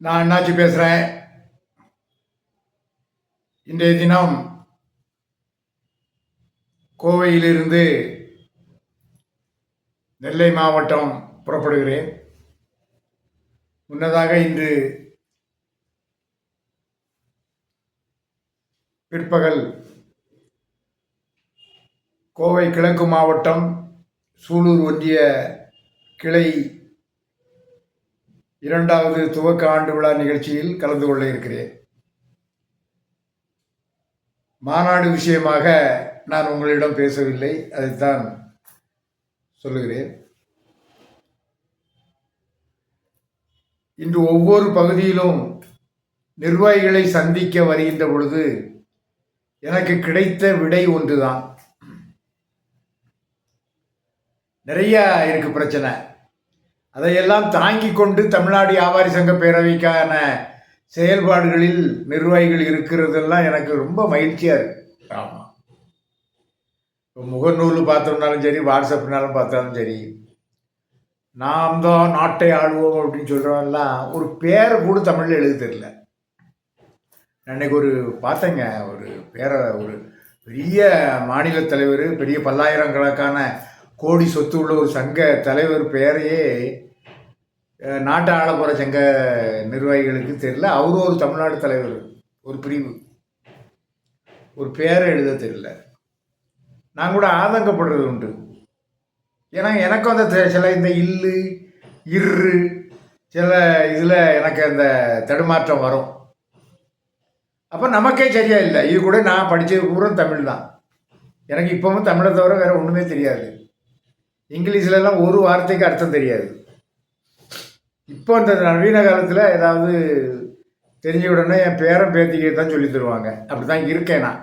நான் அண்ணாச்சி பேசுகிறேன் இன்றைய தினம் கோவையிலிருந்து நெல்லை மாவட்டம் புறப்படுகிறேன். முன்னதாக இன்று பிற்பகல் கோவை கிழக்கு மாவட்டம் சூலூர் ஒன்றிய கிளை இரண்டாவது துவக்க ஆண்டு விழா நிகழ்ச்சியில் கலந்து கொள்ள இருக்கிறேன். மாநாடு விஷயமாக நான் உங்களிடம் பேசவில்லை அதைத்தான் சொல்லுகிறேன். இன்று ஒவ்வொரு பகுதியிலும் நிர்வாகிகளை சந்திக்க வருகின்ற பொழுது எனக்கு கிடைத்த விடை ஒன்றுதான். நிறைய இருக்கு பிரச்சனை. அதையெல்லாம் தாங்கிக் கொண்டு தமிழ்நாடு வியாபாரி சங்க பேரவைக்கான செயல்பாடுகளில் நிர்வாகிகள் இருக்கிறதெல்லாம் எனக்கு ரொம்ப மகிழ்ச்சியாக இருக்கு. ஆமாம் இப்போ முகநூல் பார்த்தோம்னாலும் சரி வாட்ஸ்அப்னாலும் பார்த்தாலும் சரி நாம் தான் நாட்டை ஆளுவோம் அப்படின்னு சொல்கிறவன்லாம் ஒரு பேரை கூட தமிழில் எழுத தெரியல அன்னைக்கு ஒரு பார்த்தேங்க ஒரு பேரை ஒரு பெரிய மாநில தலைவர் பெரிய பல்லாயிரக்கணக்கான கோடி சொத்து உள்ள ஒரு சங்க தலைவர் பெயரையே அஹ், நாட்டை ஆள போகிற சங்க நிர்வாகிகளுக்கு தெரியல. அவரும் ஒரு தமிழ்நாடு தலைவர். ஒரு பிரிவு. ஒரு பேரை எழுத தெரியல. நான் கூட ஆதங்கப்படுறது உண்டு. ஏன்னா எனக்கும் அந்த சில இந்த இல்லு இரு சில இதில் எனக்கு அந்த தடுமாற்றம் வரும். அப்போ நமக்கே சரியா இல்லை. இது கூட நான் படித்தது பூரா தமிழ் தான். எனக்கு இப்போவும் தமிழை தவிர வேறு ஒன்றுமே தெரியாது. இங்கிலீஷ்லலாம் ஒரு வார்த்தைக்கு அர்த்தம் தெரியாது. இப்போ இந்த நவீன காலத்தில் ஏதாவது தெரிஞ்ச உடனே என் பேரன் பேத்திக்கு தான் சொல்லி தருவாங்க. அப்படி தான் இருக்கேன் நான்.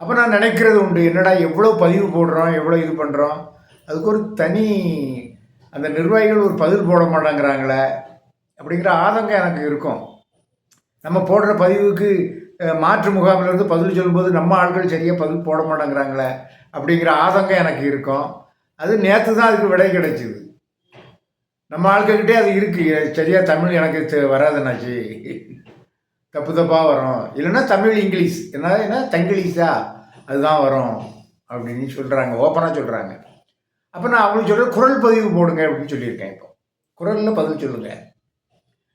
அப்போ நான் நினைக்கிறது உண்டு என்னடா எவ்வளோ பதிவு போடுறோம் எவ்வளோ இது பண்ணுறோம் அதுக்கு ஒரு தனி அந்த நிர்வாகிகள் ஒரு பதில் போட மாட்டேங்கிறாங்களே அப்படிங்கிற ஆதங்கம் எனக்கு இருக்கும். நம்ம போடுற பதிவுக்கு மாற்று முகாமில் இருந்து பதில் சொல்லும்போது நம்ம ஆட்கள் சரியாக பதில் போட மாட்டேங்கிறாங்களே அப்படிங்கிற ஆதங்கம் எனக்கு இருக்கும். அது நேற்று தான் அதுக்கு விடை கிடைச்சிது. நம்ம ஆட்கிட்டே அது இருக்கு. சரியாக தமிழ் எனக்கு தெ- வராதுனாச்சு தப்பு தப்பாக வரும். இல்லைன்னா தமிழ் இங்கிலீஷ். என்ன என்ன? தங்கிலீஷா? அதுதான் வரும். அப்படின்னு சொல்கிறாங்க ஓப்பனாக சொல்கிறாங்க அப்போ நான் அவங்களுக்கு சொல்கிற குரல் பதிவு போடுங்க அப்படின்னு சொல்லியிருக்கேன் இப்போ. குரலில் பதில் சொல்லுங்கள்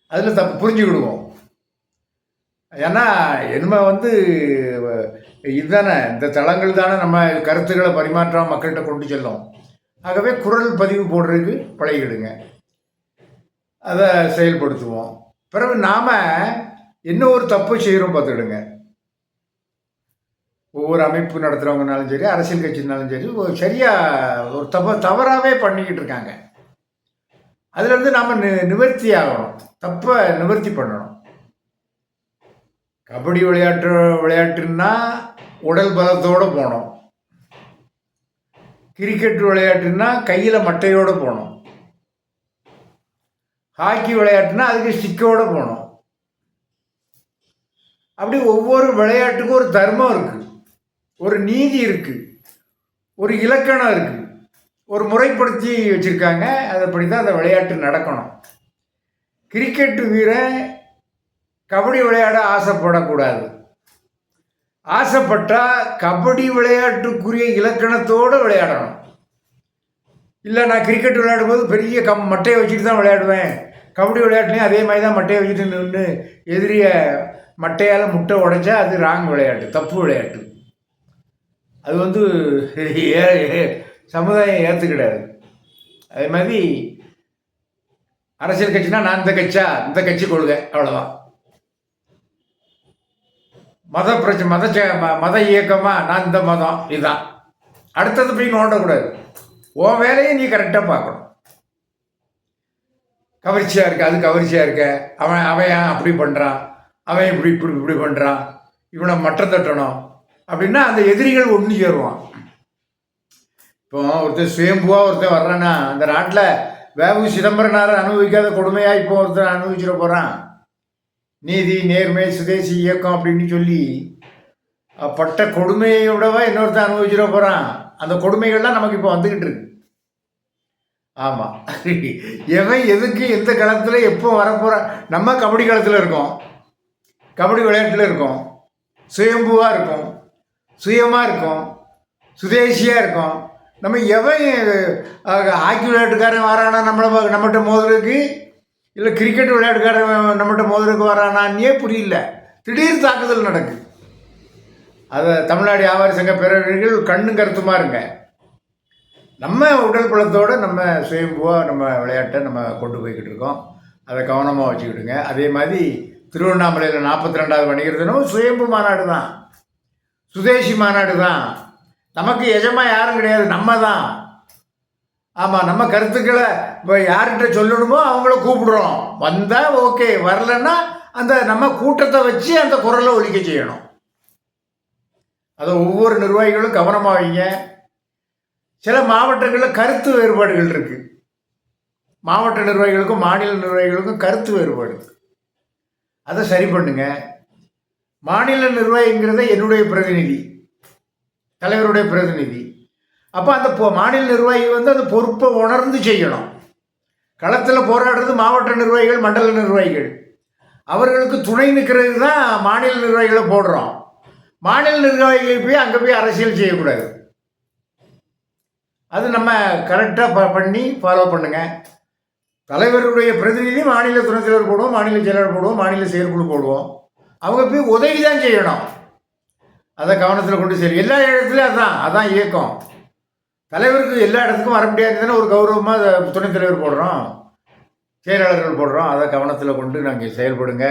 அதில் தப்பு புரிஞ்சுக்கிடுவோம். ஏன்னா என்ன வந்து இதுதானே. இந்த தளங்கள் தானே நம்ம கருத்துக்களை பரிமாற்றம் மக்கள்கிட்ட கொண்டு செல்லும். ஆகவே குரல் பதிவு போடுறதுக்கு பழகிடுங்க. அதை செயல்படுத்துவோம். பிறகு நாம் என்ன ஒரு தப்பு செய்கிறோம் பார்த்துடுங்க ஒவ்வொரு அமைப்பு நடத்துகிறவங்கனாலும் சரி அரசியல் கட்சினாலும் சரி ஒரு சரியாக ஒரு தப்ப தவறாகவே பண்ணிக்கிட்டு இருக்காங்க. அதுலேருந்து நாம் நி நிவர்த்தி ஆகணும். தப்பை நிவர்த்தி பண்ணணும். கபடி விளையாட்டு விளையாட்டுன்னா உடல் பலத்தோடு போகணும். கிரிக்கெட் விளையாட்டுன்னா கையில் மட்டையோடு போகணும். ஹாக்கி விளையாட்டுனா அதுக்கு ஸ்டிக்கோடு போகணும் அப்படி ஒவ்வொரு விளையாட்டுக்கும் ஒரு தர்மம் இருக்குது ஒரு நீதி இருக்குது ஒரு இலக்கணம் இருக்குது ஒரு முறைப்படுத்தி வச்சுருக்காங்க. அதைப்படி தான் அந்த விளையாட்டு நடக்கணும். கிரிக்கெட்டு வீரன் கபடி விளையாட ஆசைப்படக்கூடாது. ஆசைப்பட்டால் கபடி விளையாட்டுக்குரிய இலக்கணத்தோடு விளையாடணும். இல்லை நான் கிரிக்கெட் விளையாடும்போது பெரிய கம் மட்டையை வச்சுட்டு தான் விளையாடுவேன். கபடி விளையாட்டுலையும் அதே மாதிரி தான் மட்டையை வச்சுட்டு நின்று எதிரியை மட்டையால் முட்டை உடைச்சா அது ராங் விளையாட்டு தப்பு விளையாட்டு. அது வந்து ஏ- சமுதாயம் ஏற்றுக்கிடாது அதே மாதிரி அரசியல் கட்சினா நான் இந்த கட்சியா இந்த கட்சி கொள்கை அவ்வளோதான் மத பிரச்சனை மத ச- ம- மத இயக்கமா நான் இந்த மதம் இதுதான். அடுத்தது போய் நோண்டக்கூடாது. உன் வேலையை நீ கரெக்டாக பார்க்கணும். கவர்ச்சியாக இருக்க அது கவர்ச்சியாக இருக்க. அவன் அவன் அப்படி பண்ணுறான் அவன் இப்படி இப்படி இப்படி பண்ணுறான் இவனை மட்டம் தட்டணும். அப்படின்னா அந்த எதிரிகள் ஒன்று சேருவான். இப்போ ஒருத்தர் சுயம்புவாக ஒருத்தர் வர்றான்னா அந்த நாட்டில் வேவு சிதம்பரனார் அனுபவிக்காத கொடுமையாக இப்போ ஒருத்தர் அனுபவிச்சிட போகிறான் நீதி நேர்மை சுதேசி இயக்கம் அப்படின்னு சொல்லி பட்ட கொடுமையை விடவா இன்னொருத்தன் அனுபவிச்சிட போகிறான் அந்த கொடுமைகள்லாம் நமக்கு இப்போ வந்துக்கிட்டு இருக்கு. ஆமாம் எவன் எதுக்கு எந்த காலத்தில் எப்போ வரப்போகிறான் நம்ம கபடி காலத்தில் இருக்கோம். கபடி விளையாட்டில் இருக்கோம். சுயம்புவாக இருக்கும். சுயமாக இருக்கும். சுதேசியாக இருக்கும். நம்ம எவன் ஹாக்கி விளையாட்டுக்காரன் வரானா நம்மளை நம்மகிட்ட மோதலுக்கு? இல்லை கிரிக்கெட் விளையாட்டுக்காரன் நம்மகிட்ட மோதலுக்கு வரானான்னே புரியல. திடீர் தாக்குதல் நடக்குது அதை தமிழ்நாடு வியாபாரி சங்க பேரவர்கள் கண்ணும் கருத்துமா இருங்க. நம்ம உடல் பலத்தோடு நம்ம சுயம்புவாக நம்ம விளையாட்டை நம்ம கொண்டு போய்கிட்டு இருக்கோம். அதை கவனமாக வச்சுக்கிடுங்க. அதே மாதிரி திருவண்ணாமலையில் நாற்பத்தி ரெண்டாவது வணிகர் தினம் சுயம்பு மாநாடு தான். சுதேசி மாநாடு தான். நமக்கு எஜமா யாரும் கிடையாது நம்ம தான். ஆமாம் நம்ம கருத்துக்களை இப்போ யார்கிட்ட சொல்லணுமோ அவங்கள கூப்பிடுறோம். வந்தால் ஓகே வரலன்னா அந்த நம்ம கூட்டத்தை வச்சு அந்த குரலை ஒலிக்க செய்யணும். அதை ஒவ்வொரு நிர்வாகிகளும் கவனமாக வைங்க. சில மாவட்டங்களில் கருத்து வேறுபாடுகள் இருக்குது மாவட்ட நிர்வாகிகளுக்கும் மாநில நிர்வாகிகளுக்கும் கருத்து வேறுபாடு அதை சரி பண்ணுங்க. மாநில நிர்வாகிங்கிறத என்னுடைய பிரதிநிதி தலைவருடைய பிரதிநிதி. அப்போ அந்த பொ- மாநில நிர்வாகி வந்து அந்த பொறுப்பை உணர்ந்து செய்யணும். களத்தில் போராடுறது மாவட்ட நிர்வாகிகள் மண்டல நிர்வாகிகள். அவர்களுக்கு துணை நிற்கிறது தான் மாநில நிர்வாகிகளை போடுறோம். மாநில நிர்வாகிகள் போய் அங்கே போய் அரசியல் செய்யக்கூடாது. அது நம்ம கரெக்டாக ப பண்ணி ஃபாலோ பண்ணுங்கள் தலைவருடைய பிரதிநிதி மாநில துணைத் தலைவர் போடுவோம் மாநில செயலாளர் போடுவோம் மாநில செயற்குழு போடுவோம். அவங்க போய் உதவி தான் செய்யணும். அதை கவனத்தில் கொண்டு சரி எல்லா இடத்துலையும் அதான் அதான் இயக்கம். தலைவருக்கு எல்லா இடத்துக்கும் வர முடியாதுன்னு ஒரு கௌரவமாக துணைத் தலைவர் போடுறோம். செயலாளர்கள் போடுறோம். அதை கவனத்தில் கொண்டு நாங்கள் செயல்படுங்க.